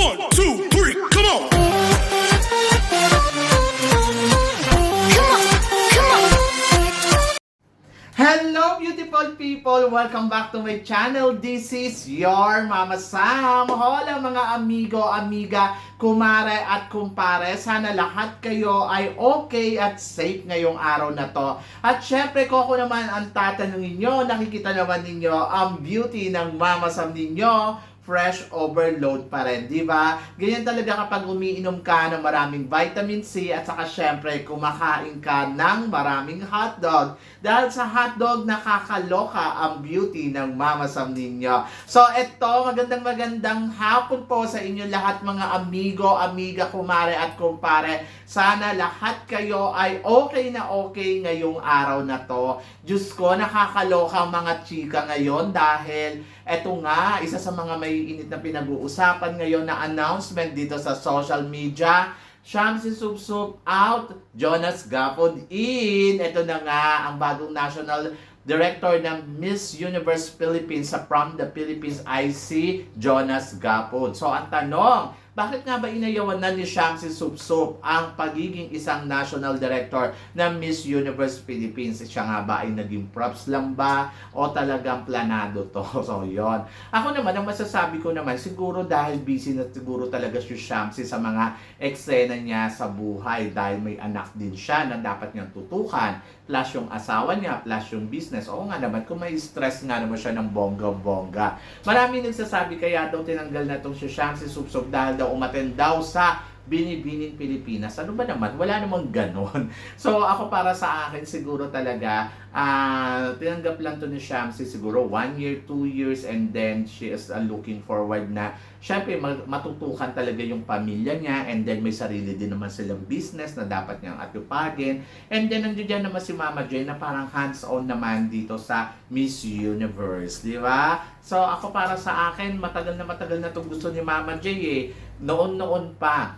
One, two, three, come on! Hello beautiful people! Welcome back to my channel. This is your Mama Sam. Hola mga amigo, amiga, kumare at kumpare. Sana lahat kayo ay okay at safe ngayong araw na to. At syempre ko ako naman ang tatanungin nyo, nakikita naman ninyo ang beauty ng Mama Sam ninyo fresh overload pa rin, di ba? Ganyan talaga kapag umiinom ka ng maraming vitamin C at saka syempre kumakain ka ng maraming hotdog. Dahil sa hotdog, nakakaloka ang beauty ng Mama Sam ninyo. So, eto, magandang magandang hapon po sa inyo lahat mga amigo, amiga, kumare at kumpare. Sana lahat kayo ay okay na okay ngayong araw na to. Diyos ko, nakakaloka ang mga chika ngayon dahil eto nga, isa sa mga may init na pinag-uusapan ngayon na announcement dito sa social media. Shamsi Subsub out, Jonas Gapod in. Ito na nga ang bagong national director ng Miss Universe Philippines sa From the Philippines IC, Jonas Gapod. So ang tanong, bakit nga ba inayawan na ni Shamsi Supsup ang pagiging isang national director ng Miss Universe Philippines? Siya nga ba ay naging props lang ba o talagang planado to? So, yon. Ako naman, ang masasabi ko naman, siguro dahil busy na siguro talaga si Shamsi sa mga eksena niya sa buhay dahil may anak din siya na dapat niyang tutukan plus yung asawa niya, plus yung business. Oo nga naman, kung may stress nga naman siya ng bongga-bongga. Marami nagsasabi kaya daw tinanggal na itong si Shamsi Supsup dahil daw umaten daw sa binibining Pilipinas. Ano ba naman? Wala namang ganon. So ako para sa akin siguro talaga ah tinanggap lang to ni Shamsi siguro one year, two years and then she is uh, looking forward na syempre matutukan talaga yung pamilya niya and then may sarili din naman silang business na dapat niyang atupagin and then nandiyan dyan naman si Mama Jane na parang hands-on naman dito sa Miss Universe, di ba? So ako para sa akin matagal na matagal na itong gusto ni Mama Jane eh. Noon-noon pa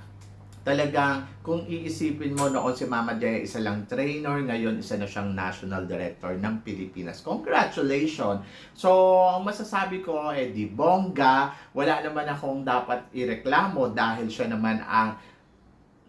talagang kung iisipin mo noon si Mama Jaya isa lang trainer, ngayon isa na siyang national director ng Pilipinas. Congratulations! So, ang masasabi ko, eh di bongga, wala naman akong dapat ireklamo dahil siya naman ang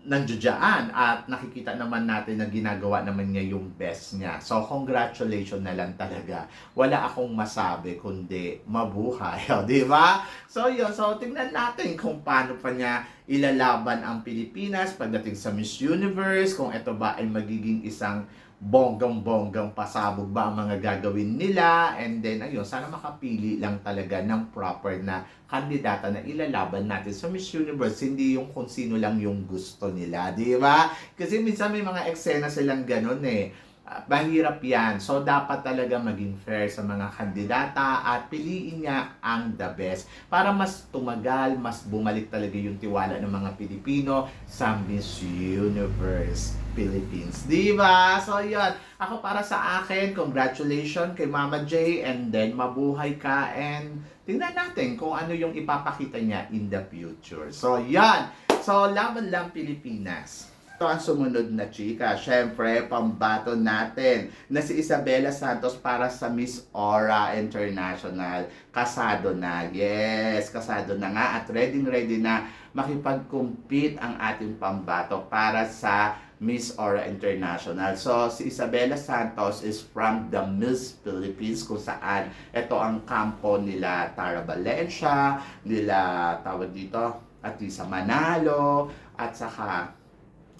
nandiyan at nakikita naman natin na ginagawa naman niya yung best niya. So, congratulations na lang talaga. Wala akong masabi kundi mabuhay. O, di ba? So, yun. So, tingnan natin kung paano pa niya ilalaban ang Pilipinas pagdating sa Miss Universe, kung ito ba ay magiging isang bonggang-bonggang pasabog ba ang mga gagawin nila? And then ayun sana makapili lang talaga ng proper na kandidata na ilalaban natin sa Miss Universe hindi yung kung sino lang yung gusto nila di ba? Kasi minsan may mga eksena silang ganun eh Ah, mahirap yan. So, dapat talaga maging fair sa mga kandidata at piliin niya ang the best para mas tumagal, mas bumalik talaga yung tiwala ng mga Pilipino sa Miss Universe Philippines. Di ba? So, yun. Ako para sa akin, congratulations kay Mama J and then mabuhay ka and tingnan natin kung ano yung ipapakita niya in the future. So, yan. So, laban lang Pilipinas. Ito ang sumunod na chika. Siyempre, pambato natin na si Isabela Santos para sa Miss Aura International. Kasado na. Yes, kasado na nga at ready ready na makipag-compete ang ating pambato para sa Miss Aura International. So, si Isabela Santos is from the Miss Philippines kung saan ito ang kampo nila Tara Valencia, nila tawag dito, at Lisa Manalo, at saka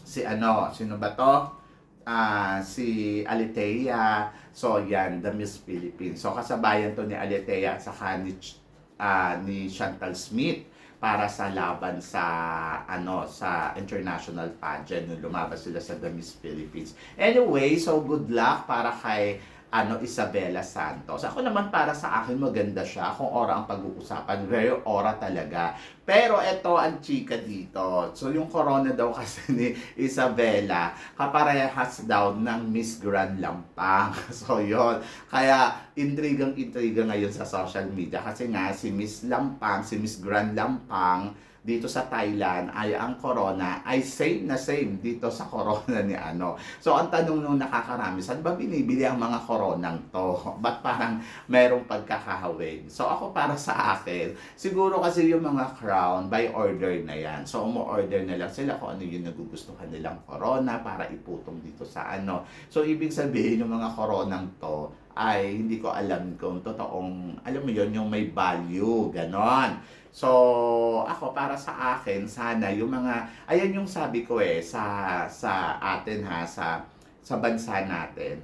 si ano, sino ba to? Ah, si Alitea. So, yan, the Miss Philippines. So, kasabayan to ni Alitea at saka ni, ah, ni Chantal Smith para sa laban sa ano sa international pageant nung lumabas sila sa The Miss Philippines. Anyway, so good luck para kay ano Isabela Santos. Ako naman para sa akin maganda siya kung ora ang pag-uusapan. Very ora talaga. Pero ito ang chika dito. So yung corona daw kasi ni Isabela, kaparehas daw ng Miss Grand Lampang. So yon Kaya intrigang-intriga ngayon sa social media kasi nga si Miss Lampang, si Miss Grand Lampang, dito sa Thailand ay ang corona ay same na same dito sa corona ni ano. So ang tanong nung nakakarami, saan ba binibili ang mga coronang to? Ba't parang merong pagkakahawig? So ako para sa akin, siguro kasi yung mga crown by order na yan. So umu-order na lang sila kung ano yung nagugustuhan nilang corona para iputong dito sa ano. So ibig sabihin yung mga coronang to ay hindi ko alam kung totoong, alam mo yon yung may value, ganon. So, ako para sa akin, sana yung mga, ayan yung sabi ko eh, sa, sa atin ha, sa, sa bansa natin,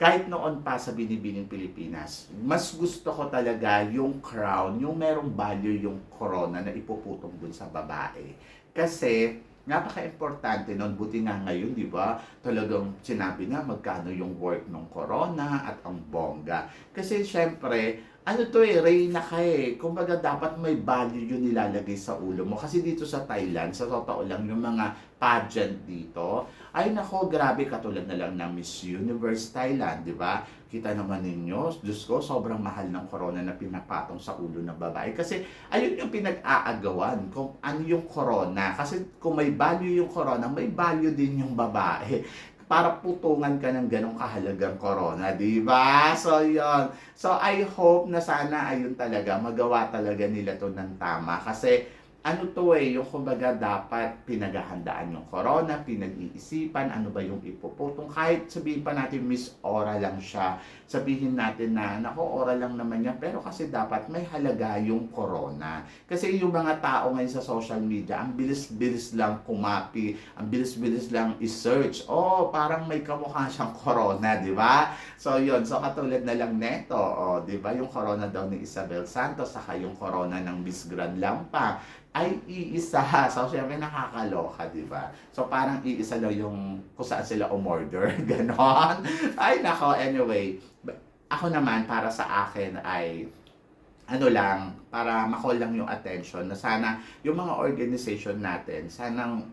kahit noon pa sa binibining Pilipinas, mas gusto ko talaga yung crown, yung merong value yung corona na ipuputong dun sa babae. Kasi, napaka-importante nun, buti nga ngayon, di ba? Talagang sinabi nga magkano yung work ng corona at ang bongga. Kasi syempre, ano to eh, Reyna ka eh. Kumbaga dapat may value yun nilalagay sa ulo mo. Kasi dito sa Thailand, sa totoo lang, yung mga pageant dito, ay nako, grabe katulad na lang ng Miss Universe Thailand, di ba? Kita naman ninyo, Diyos ko, sobrang mahal ng corona na pinapatong sa ulo ng babae. Kasi ayun yung pinag-aagawan kung ano yung corona. Kasi kung may value yung corona, may value din yung babae para putungan ka ng ganong kahalagang corona, di ba? So, yon So, I hope na sana ayun talaga, magawa talaga nila to ng tama. Kasi, ano to eh, yung kumbaga dapat pinaghahandaan yung corona, pinag-iisipan, ano ba yung ipuputong. Kahit sabihin pa natin, Miss Ora lang siya, sabihin natin na, nako, Ora lang naman yan, pero kasi dapat may halaga yung corona. Kasi yung mga tao ngayon sa social media, ang bilis-bilis lang kumapi, ang bilis-bilis lang i-search. Oh, parang may kamukha siyang corona, di ba? So, yun. So, katulad na lang neto, oh, di ba? Yung corona daw ni Isabel Santos, saka yung corona ng Miss Grand Lampa, ay iisa. So, syempre nakakaloka, di ba? So, parang iisa daw yung kung saan sila umorder. Ganon. Ay, nako. Anyway, ako naman, para sa akin ay ano lang, para makall lang yung attention na sana yung mga organization natin, sanang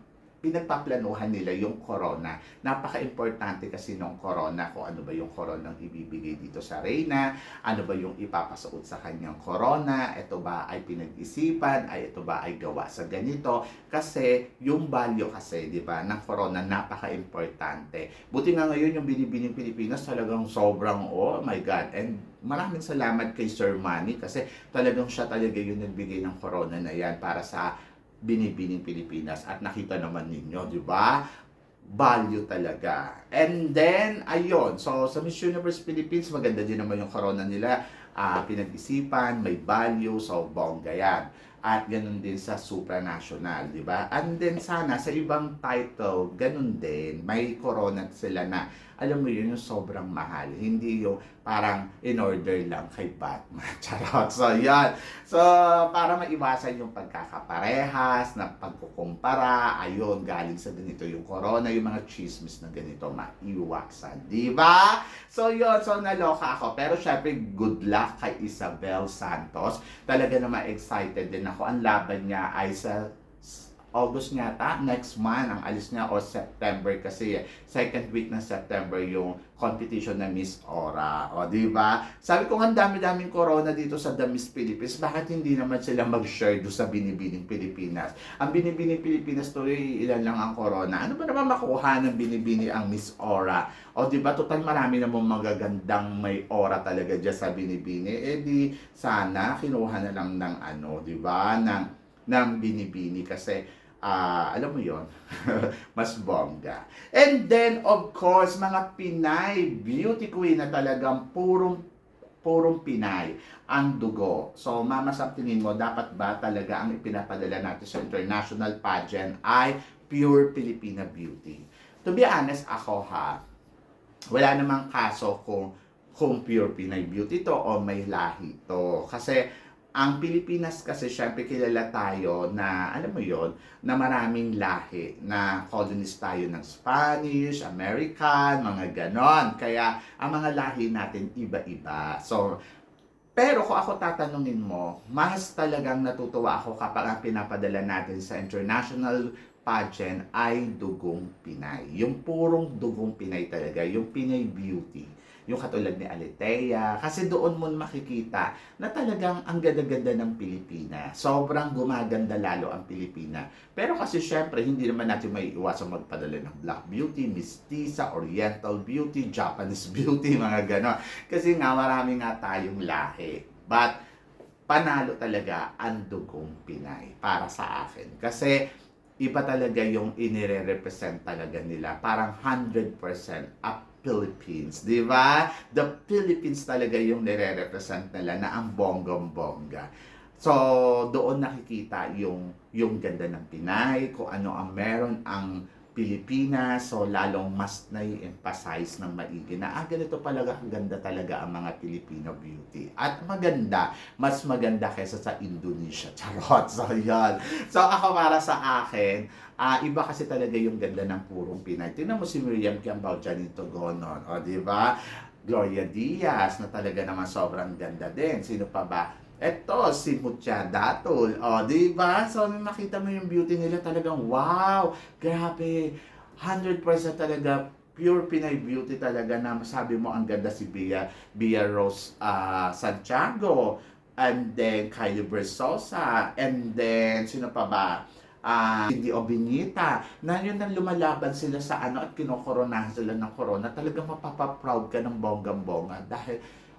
pinagpaplanuhan nila yung corona. Napaka-importante kasi ng corona kung ano ba yung corona ang ibibigay dito sa Reyna, ano ba yung ipapasuot sa kanyang corona, ito ba ay pinag-isipan, ay ito ba ay gawa sa ganito. Kasi yung value kasi, di ba, ng corona napaka-importante. Buti nga ngayon yung binibining Pilipinas talagang sobrang, oh my God. And maraming salamat kay Sir Manny kasi talagang siya talaga yung nagbigay ng corona na yan para sa binibining Pilipinas at nakita naman ninyo, di ba? Value talaga. And then, ayun. So, sa Miss Universe Philippines, maganda din naman yung corona nila. Ah, pinag-isipan, may value, so bongga yan. At ganun din sa supranational, di ba? And then sana sa ibang title, ganun din. May corona sila na, alam mo yun, yung sobrang mahal. Hindi yung parang in order lang kay Batman. Charot. So, yan. So, para maiwasan yung pagkakaparehas, na pagkukumpara, ayun, galing sa ganito yung corona, yung mga chismis na ganito, maiwasan. Di ba? So, yun. So, naloka ako. Pero, syempre, good luck kay Isabel Santos. Talaga naman excited din ako. Ang laban niya ay sa August nga ta, next month ang alis niya o September kasi second week ng September yung competition na Miss Aura. O, di ba? Sabi ko ang dami-daming corona dito sa The Miss Philippines. Bakit hindi naman sila mag-share do sa Binibining Pilipinas? Ang Binibining Pilipinas to, eh, ilan lang ang corona. Ano ba naman makuha ng Binibini ang Miss Aura? O, di ba? Total marami namang magagandang may aura talaga dyan sa Binibini. Eh, di sana kinuha na lang ng ano, di ba? Ng, ng Binibini kasi ah alam mo yon mas bongga. And then, of course, mga Pinay beauty queen na talagang purong purong Pinay ang dugo. So, mama sa tingin mo, dapat ba talaga ang ipinapadala natin sa international pageant ay pure Filipina beauty? To be honest, ako ha, wala namang kaso kung kung pure Pinay beauty to o may lahi to. Kasi ang Pilipinas kasi syempre kilala tayo na, alam mo yon na maraming lahi, na colonist tayo ng Spanish, American, mga ganon. Kaya ang mga lahi natin iba-iba. So, pero kung ako tatanungin mo, mas talagang natutuwa ako kapag ang pinapadala natin sa international pageant ay dugong Pinay. Yung purong dugong Pinay talaga, yung Pinay beauty. Yung katulad ni Alitea. Kasi doon mo makikita na talagang ang ganda-ganda ng Pilipina. Sobrang gumaganda lalo ang Pilipina. Pero kasi syempre, hindi naman natin may iwasang magpadala ng Black Beauty, Mestiza, Oriental Beauty, Japanese Beauty, mga gano'n. Kasi nga marami nga tayong lahi. But, panalo talaga ang dugong Pinay para sa akin. Kasi, iba talaga yung inire-represent talaga nila. Parang 100% up Philippines, di ba? The Philippines talaga yung nire-represent nila na ang bonggong-bongga. So, doon nakikita yung yung ganda ng Pinay, kung ano ang meron ang Pilipinas, so lalong mas nai-emphasize ng maigi na ah, ganito talaga, ang ganda talaga ang mga Filipino beauty. At maganda, mas maganda kaysa sa Indonesia. Charot! So, yan. So, ako para sa akin, ah iba kasi talaga yung ganda ng purong Pinay. Tingnan mo si Miriam Kiambao, Janito Gonon, o di ba? Gloria Diaz, na talaga naman sobrang ganda din. Sino pa ba? Eto, si Mutya Datul. O, di ba? So, nung nakita mo yung beauty nila, talagang wow! Grabe! 100% talaga pure Pinay beauty talaga na masabi mo ang ganda si Bia, Bia Rose ah, Santiago and then Kylie Versosa and then sino pa ba ah hindi Obinita na yun ang lumalaban sila sa ano at kinokoronahan sila ng corona talagang mapapaproud ka ng bonggang-bonga dahil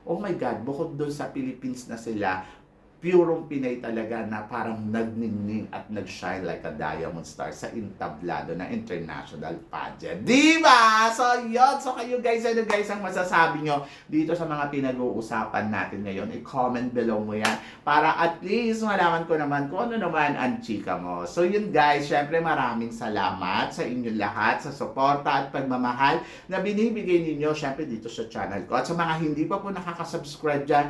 oh my God bukod doon sa Philippines na sila purong Pinay talaga na parang nagningning at nag-shine like a diamond star sa intablado na international pageant. Di ba? So, yun. So, kayo guys, ano guys ang masasabi nyo dito sa mga pinag-uusapan natin ngayon? I-comment below mo yan para at least malaman ko naman kung ano naman ang chika mo. So, yun guys, syempre maraming salamat sa inyong lahat sa suporta at pagmamahal na binibigay ninyo syempre dito sa channel ko. At sa mga hindi pa po nakakasubscribe dyan,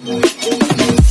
Thank you.